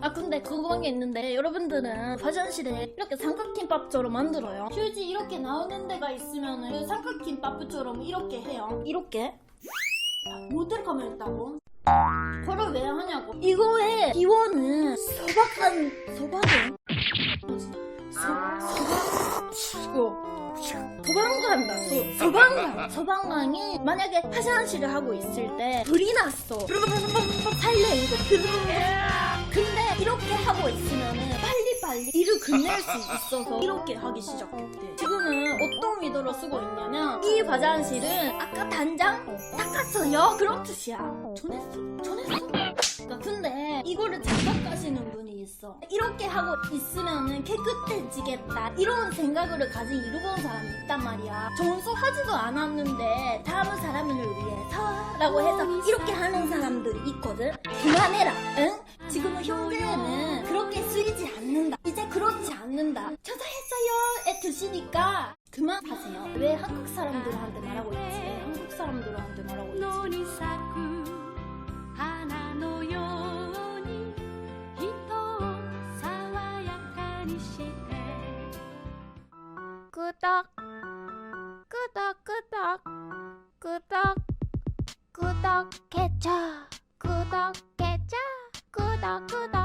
아 근데 궁금한 게 있는데 여러분들은 화장실에 이렇게 삼각김밥처럼 만들어요. 휴지 이렇게 나오는 데가 있으면 그 삼각김밥처럼 이렇게 해요. 이렇게? 모델 가면 있다고? 그걸 왜 하냐고? 이거의 기원은 소박한 소박은 소, 소방관다 소, 소방관. 소방관이 만약에 화장실을 하고 있을 때 불이 났어. 살려 이거 근데 이렇게 하고 있으면은 빨리빨리 일을 끝낼 수 있어서 이렇게 하기 시작했대. 지금은 어떤 의도로 쓰고 있냐면 이 화장실은 아까 단장? 닦았어요? 그런 뜻이야. 전했어. 전했어. 그러니까 근데 이거를 착각하시는 분이 있어. 이렇게 하고 있으면은 깨끗해지겠다. 이런 생각을 가진 일본 사람이 있단 말이야. 정수하지도 않았는데 다음 사람을 위해서 라고 해서 이렇게 하는 사람들이 있거든. 그만해라. 응? 지금은 현대에는 그렇게 쓰이지 않는다. 이제 그렇지 않는다. 저도 했어요에 드시니까 그만하세요. 왜 한국 사람들한테 말하고 있지 にして。くたくたくたくたくたけちゃくたけちゃくたくた